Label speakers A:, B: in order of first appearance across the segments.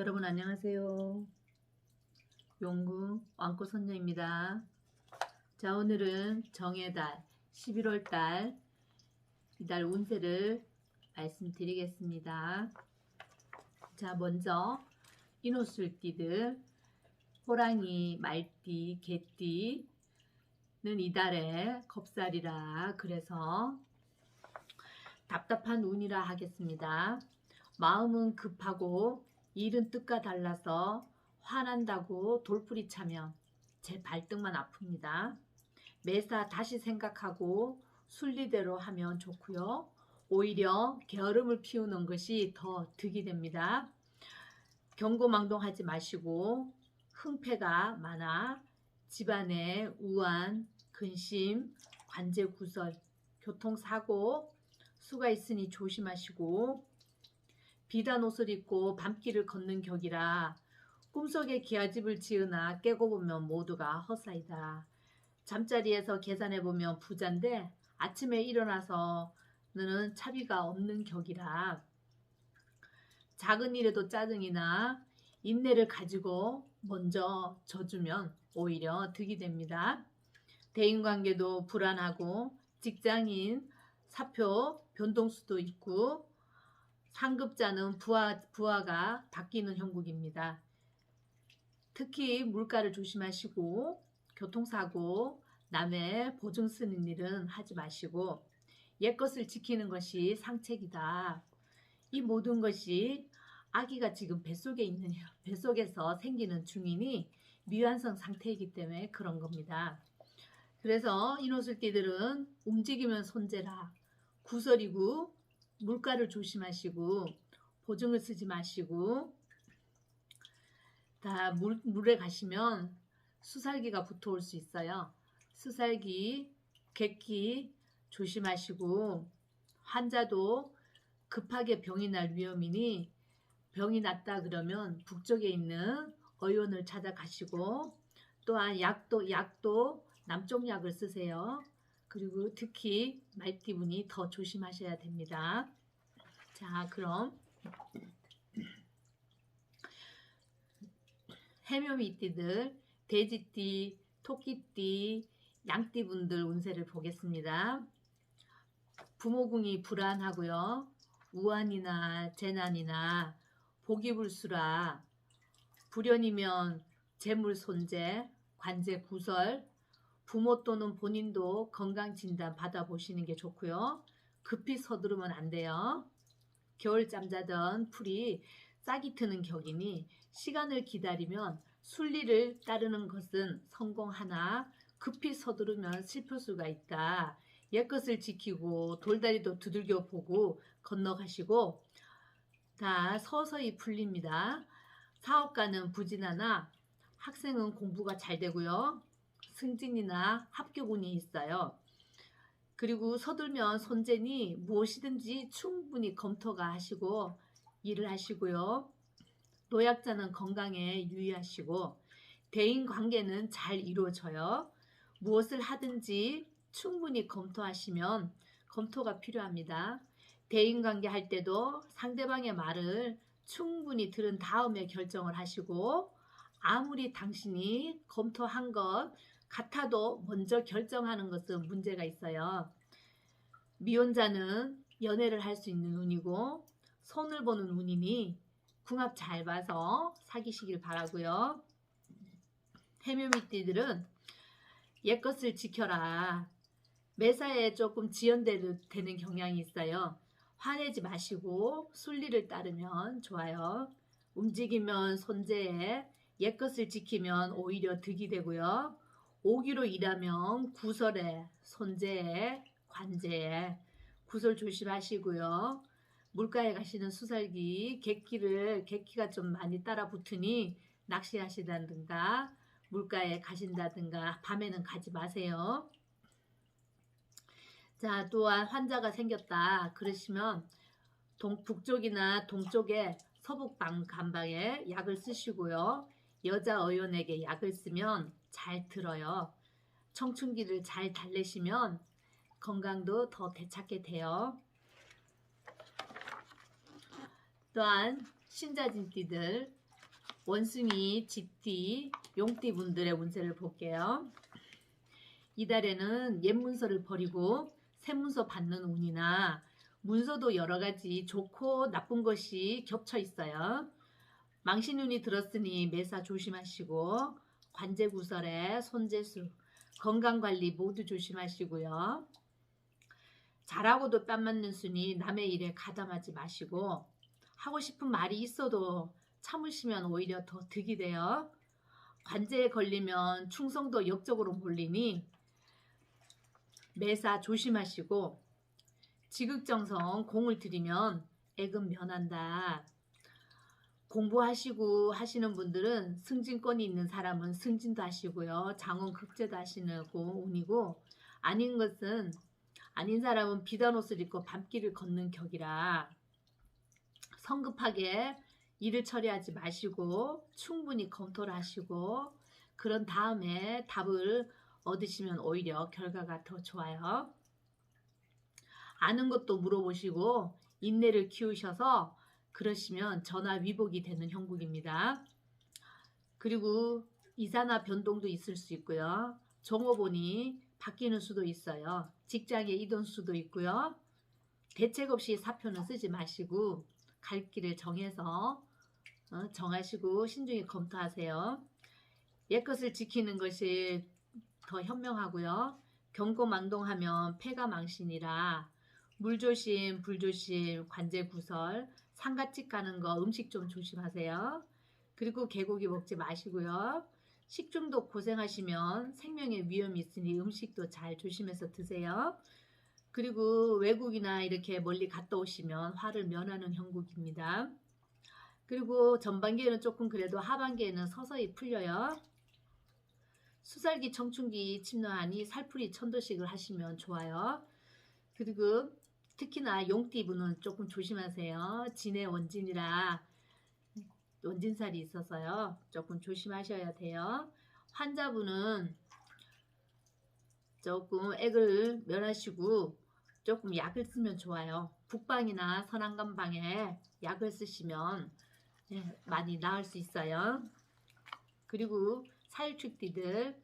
A: 여러분 안녕하세요. 용궁 왕꽃선녀입니다. 자 오늘은 정해달 11월달 이달 운세를 말씀드리겠습니다. 자 먼저 이노술띠들 호랑이, 말띠, 개띠는 이달에 겁살이라 그래서 답답한 운이라 하겠습니다. 마음은 급하고 일은 뜻과 달라서 화난다고 돌풀이 차면 제 발등만 아픕니다. 매사 다시 생각하고 순리대로 하면 좋고요. 오히려 게으름을 피우는 것이 더 득이 됩니다. 경고망동하지 마시고 흥패가 많아 집안에 우한, 근심, 관제 구설, 교통사고, 수가 있으니 조심하시고 비단 옷을 입고 밤길을 걷는 격이라 꿈속에 기아집을 지으나 깨고 보면 모두가 헛사이다. 잠자리에서 계산해 보면 부잔데 아침에 일어나서는 차비가 없는 격이라 작은 일에도 짜증이나 인내를 가지고 먼저 져주면 오히려 득이 됩니다. 대인관계도 불안하고 직장인 사표 변동수도 있고 상급자는 부하, 부하가 바뀌는 형국입니다. 특히 물가를 조심하시고 교통사고, 남의 보증 쓰는 일은 하지 마시고 옛것을 지키는 것이 상책이다. 이 모든 것이 아기가 지금 뱃속에 있는 뱃속에서 생기는 중이니 미완성 상태이기 때문에 그런 겁니다. 그래서 이노술띠들은 움직이면 손재라 구설이고 물가를 조심하시고 보증을 쓰지 마시고 다 물, 물에 가시면 수살기가 붙어올 수 있어요. 수살기, 객기 조심하시고 환자도 급하게 병이 날 위험이니 병이 났다 그러면 북쪽에 있는 의원을 찾아가시고 또한 약도 약도 남쪽 약을 쓰세요. 그리고 특히 말띠분이 더 조심하셔야 됩니다. 자, 그럼 해묘미띠들, 돼지띠, 토끼띠, 양띠분들 운세를 보겠습니다. 부모궁이 불안하고요. 우환이나 재난이나 보기불수라 불연이면 재물 손재, 관제 구설, 부모 또는 본인도 건강 진단 받아보시는 게 좋고요. 급히 서두르면 안 돼요. 겨울 잠 자던 풀이 싹이 트는 격이니 시간을 기다리면 순리를 따르는 것은 성공하나 급히 서두르면 실패 수가 있다. 옛것을 지키고 돌다리도 두들겨 보고 건너가시고 다 서서히 풀립니다. 사업가는 부진하나 학생은 공부가 잘 되고요. 승진이나 합격운이 있어요. 그리고 서둘면 손재니 무엇이든지 충분히 검토가 하시고 일을 하시고요. 노약자는 건강에 유의하시고 대인 관계는 잘 이루어져요. 무엇을 하든지 충분히 검토하시면 검토가 필요합니다. 대인 관계 할 때도 상대방의 말을 충분히 들은 다음에 결정을 하시고 아무리 당신이 검토한 것 같아도 먼저 결정하는 것은 문제가 있어요. 미혼자는 연애를 할 수 있는 운이고 손을 보는 운이니 궁합 잘 봐서 사귀시길 바라고요. 해묘미띠들은 옛것을 지켜라. 매사에 조금 지연되는 경향이 있어요. 화내지 마시고 순리를 따르면 좋아요. 움직이면 손재에 옛것을 지키면 오히려 득이 되고요. 오기로 일하면 구설에, 손재에, 관제에 구설 조심하시고요. 물가에 가시는 수살기, 객기를 객기가 좀 많이 따라 붙으니 낚시하시다든가 물가에 가신다든가 밤에는 가지 마세요. 자, 또한 환자가 생겼다 그러시면 동, 북쪽이나 동쪽에 서북 방 간방에 약을 쓰시고요. 여자 의원에게 약을 쓰면 잘 들어요. 청춘기를 잘 달래시면 건강도 더 되찾게 돼요. 또한 신자진띠들 원숭이, 쥐띠, 용띠 분들의 운세를 볼게요. 이달에는 옛 문서를 버리고 새 문서 받는 운이나 문서도 여러 가지 좋고 나쁜 것이 겹쳐 있어요. 망신운이 들었으니 매사 조심하시고 관제구설에 손재수, 건강관리 모두 조심하시고요. 잘하고도 뺨 맞는 순이 남의 일에 가담하지 마시고 하고 싶은 말이 있어도 참으시면 오히려 더 득이 돼요. 관제에 걸리면 충성도 역적으로 몰리니 매사 조심하시고 지극정성 공을 들이면 액은 면한다. 공부하시고 하시는 분들은 승진권이 있는 사람은 승진도 하시고요. 장원 극제도 하시고 운이고 아닌 것은 아닌 사람은 비단 옷을 입고 밤길을 걷는 격이라 성급하게 일을 처리하지 마시고 충분히 검토를 하시고 그런 다음에 답을 얻으시면 오히려 결과가 더 좋아요. 아는 것도 물어보시고 인내를 키우셔서 그러시면 전화 위복이 되는 형국입니다. 그리고 이사나 변동도 있을 수 있고요. 종업원이 바뀌는 수도 있어요. 직장에 이동 수도 있고요. 대책 없이 사표는 쓰지 마시고 갈 길을 정해서 어, 정하시고 신중히 검토하세요. 옛것을 지키는 것이 더 현명하고요. 경고망동하면 폐가 망신이라 물조심, 불조심, 관제구설, 상가집 가는 거 음식 좀 조심하세요. 그리고 개고기 먹지 마시고요. 식중독 고생하시면 생명의 위험이 있으니 음식도 잘 조심해서 드세요. 그리고 외국이나 이렇게 멀리 갔다 오시면 화를 면하는 형국입니다. 그리고 전반기에는 조금 그래도 하반기에는 서서히 풀려요. 수살기 청춘기 침노하니 살풀이 천도식을 하시면 좋아요. 그리고 특히나 용띠분은 조금 조심하세요. 진의 원진이라 원진살이 있어서요. 조금 조심하셔야 돼요. 환자분은 조금 액을 면하시고 조금 약을 쓰면 좋아요. 북방이나 선안간방에 약을 쓰시면 네, 많이 나을 수 있어요. 그리고 사일축띠들,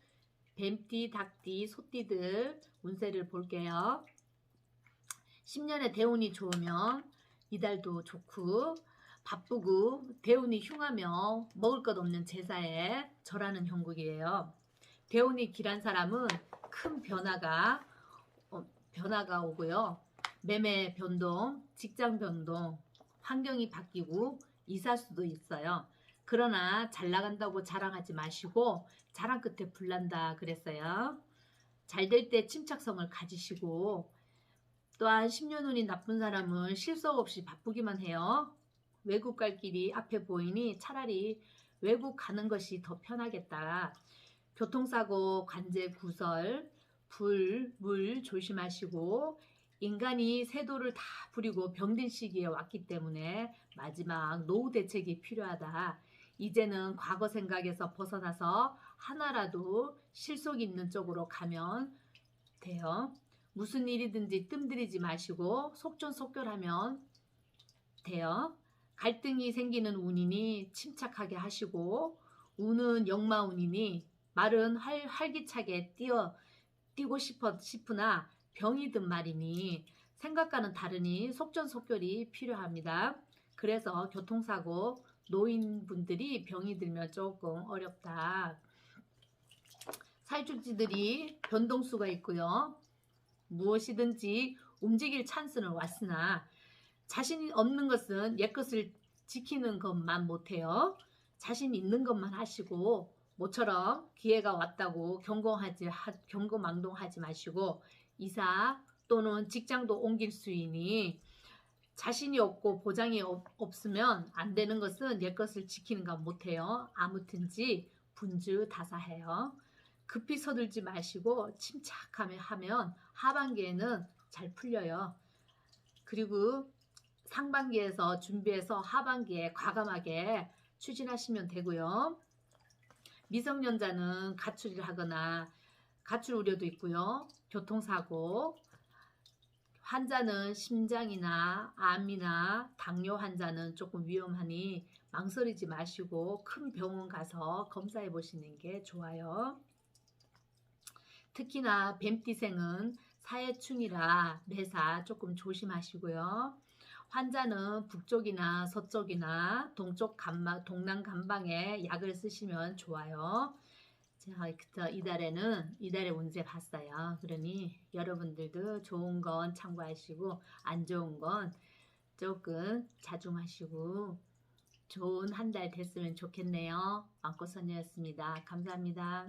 A: 뱀띠, 닭띠, 소띠들 운세를 볼게요. 10년에 대운이 좋으면 이달도 좋고 바쁘고 대운이 흉하며 먹을 것 없는 제사에 절하는 형국이에요. 대운이 길한 사람은 큰 변화가 어, 변화가 오고요. 매매 변동, 직장 변동, 환경이 바뀌고 이사 수도 있어요. 그러나 잘 나간다고 자랑하지 마시고 자랑 끝에 불난다 그랬어요. 잘 될 때 침착성을 가지시고 또한 10년 운이 나쁜 사람은 실속 없이 바쁘기만 해요. 외국 갈 길이 앞에 보이니 차라리 외국 가는 것이 더 편하겠다. 교통사고, 관제 구설, 불, 물 조심하시고 인간이 세도를 다 부리고 병든 시기에 왔기 때문에 마지막 노후 대책이 필요하다. 이제는 과거 생각에서 벗어나서 하나라도 실속 있는 쪽으로 가면 돼요. 무슨 일이든지 뜸들이지 마시고 속전속결하면 돼요. 갈등이 생기는 운이니 침착하게 하시고 운은 역마운이니 말은 활, 활기차게 뛰어 뛰고 싶어 싶으나 병이 든 말이니 생각과는 다르니 속전속결이 필요합니다. 그래서 교통사고 노인분들이 병이 들면 조금 어렵다. 살충지들이 변동수가 있고요. 무엇이든지 움직일 찬스는 왔으나 자신이 없는 것은 옛것을 지키는 것만 못해요. 자신 있는 것만 하시고 모처럼 기회가 왔다고 경고하지 경고망동하지 마시고 이사 또는 직장도 옮길 수 있니 자신이 없고 보장이 없으면 안 되는 것은 옛것을 지키는 것 못해요. 아무튼지 분주 다사해요. 급히 서둘지 마시고 침착하게 하면 하반기에는 잘 풀려요. 그리고 상반기에서 준비해서 하반기에 과감하게 추진하시면 되고요. 미성년자는 가출을 하거나 가출 우려도 있고요. 교통사고, 환자는 심장이나 암이나 당뇨 환자는 조금 위험하니 망설이지 마시고 큰 병원 가서 검사해 보시는 게 좋아요. 특히나 뱀띠생은 사해충이라 매사 조금 조심하시고요. 환자는 북쪽이나 서쪽이나 동쪽 간방, 동남 간방에 약을 쓰시면 좋아요. 자, 그저 이달에는 이달의 운세 봤어요. 그러니 여러분들도 좋은 건 참고하시고 안 좋은 건 조금 자중하시고 좋은 한 달 됐으면 좋겠네요. 왕꽃선녀였습니다. 감사합니다.